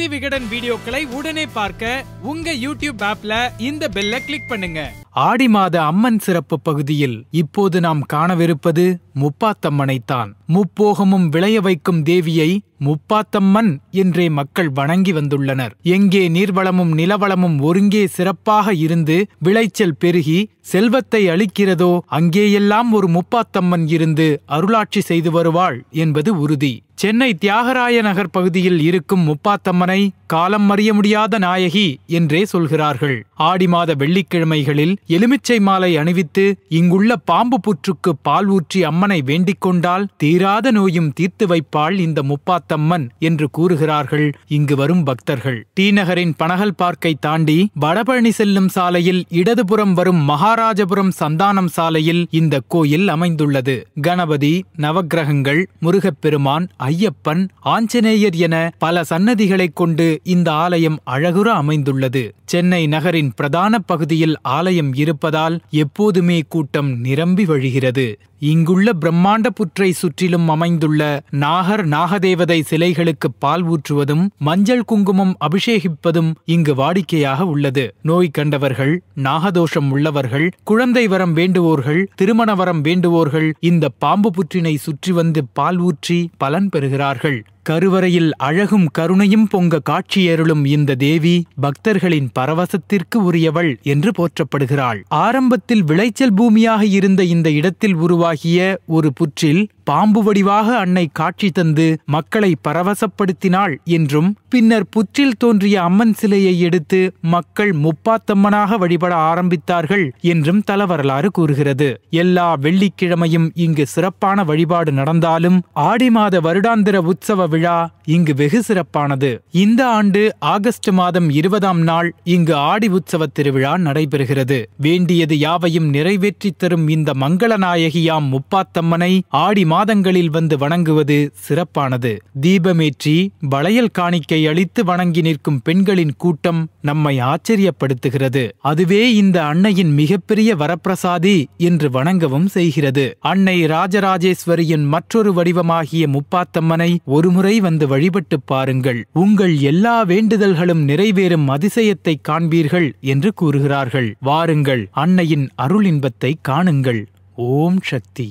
சக்தி விகடன் வீடியோக்களை உடனே பார்க்க உங்க யூடியூப் ஆப்ல இந்த பெல்ல கிளிக் பண்ணுங்க. ஆடி மாத அம்மன் சிறப்பு பகுதியில் இப்போது நாம் காணவிருப்பது முப்பாத்தம்மனைத்தான் முப்போகமும் விளைய வைக்கும் தேவியை முப்பாத்தம்மன் என்றே மக்கள் வணங்கி வந்துள்ளனர். எங்கே நீர்வளமும் நிலவளமும் ஒருங்கே சிறப்பாக இருந்து விளைச்சல் பெருகி செல்வத்தை அளிக்கிறதோ அங்கேயெல்லாம் ஒரு முப்பாத்தம்மன் இருந்து அருளாட்சி செய்து வருவாள் என்பது உறுதி. சென்னை தியாகராய நகர் பகுதியில் இருக்கும் முப்பாத்தம்மனை காலம் அறிய முடியாத நாயகி என்றே சொல்கிறார்கள். ஆடி மாத வெள்ளிக்கிழமைகளில் எலுமிச்சை மாலை அணிவித்து இங்குள்ள பாம்பு புற்றுக்கு பால் ஊற்றி அம்மனை வேண்டிக் கொண்டால் தீராத நோயும் தீர்த்து வைப்பாள் இந்த முப்பாத்தம்மன் என்று கூறுகிறார்கள். இங்கு வரும் பக்தர்கள். டி நகரின் பனகல் பார்க்கை தாண்டி வடபழனி செல்லும் சாலையில் இடதுபுறம் வரும் மகாராஜபுரம் சந்தானம் சாலையில் இந்த கோயில் அமைந்துள்ளது. கணபதி நவக்கிரகங்கள் முருகப்பெருமான் ஐயப்பன் ஆஞ்சநேயர் என பல சன்னதிகளைக் கொண்டு இந்த ஆலயம் அழகுற அமைந்துள்ளது. சென்னை நகரின் பிரதான பகுதியில் ஆலயம் இருப்பதால் எப்போதுமே கூட்டம் நிரம்பி வழிகிறது. இங்குள்ள பிரம்மாண்ட புற்றை சுற்றிலும் அமைந்துள்ள நாகர் நாகதேவதை சிலைகளுக்கு பால் ஊற்றுவதும் மஞ்சள் குங்குமம் அபிஷேகிப்பதும் இங்கு வாடிக்கையாக உள்ளது. நோய் கண்டவர்கள் நாகதோஷம் உள்ளவர்கள் குழந்தை வரம் வேண்டுவோர்கள் திருமண வரம் வேண்டுவோர்கள் இந்த பாம்பு புற்றினை சுற்றி வந்து பால் ஊற்றி பலன் பெறுகிறார்கள். கருவறையில் அழகும் கருணையும் பொங்க காட்சியருளும் இந்த தேவி பக்தர்களின் பரவசத்திற்கு உரியவள் என்று போற்றப்படுகிறாள். ஆரம்பத்தில் விளைச்சல் பூமியாக இருந்த இந்த இடத்தில் உருவாகிய ஒரு புற்றில் பாம்பு வடிவாக அன்னை காட்சி தந்து மக்களை பரவசப்படுத்தினாள் என்றும் பின்னர் புற்றில் தோன்றிய அம்மன் சிலையை எடுத்து மக்கள் முப்பாத்தம்மனாக வழிபட ஆரம்பித்தார்கள் என்றும் தலவரலாறு கூறுகிறது. எல்லா வெள்ளிக்கிழமையும் இங்கு சிறப்பான வழிபாடு நடந்தாலும் ஆடி மாத வருடாந்திர உற்சவ விழா இங்கு வெகு சிறப்பானது. இந்த ஆண்டு ஆகஸ்ட் மாதம் இருபதாம் நாள் இங்கு ஆடி உற்சவ திருவிழா நடைபெறுகிறது. வேண்டியது யாவையும் நிறைவேற்றித் தரும் இந்த மங்களநாயகியாம் முப்பாத்தம்மனை ஆடி மாதங்களில் வந்து வணங்குவது சிறப்பானது. தீபமேற்றி வளையல் காணிக்கை அளித்து வணங்கி நிற்கும் பெண்களின் கூட்டம் நம்மை ஆச்சரியப்படுத்துகிறது. அதுவே இந்த அன்னையின் மிகப்பெரிய வரப்பிரசாதி என்று வணங்கவும் செய்கிறது. அன்னை ராஜராஜேஸ்வரியின் மற்றொரு வடிவமாகிய முப்பாத்தம்மனை ஒருமுறை வந்து வழிபட்டு பாருங்கள். உங்கள் எல்லா வேண்டுதல்களும் நிறைவேறும் அதிசயத்தை காண்பீர்கள் என்று கூறுகிறார்கள். வாருங்கள் அன்னையின் அருள் இன்பத்தை காணுங்கள். ஓம் சக்தி.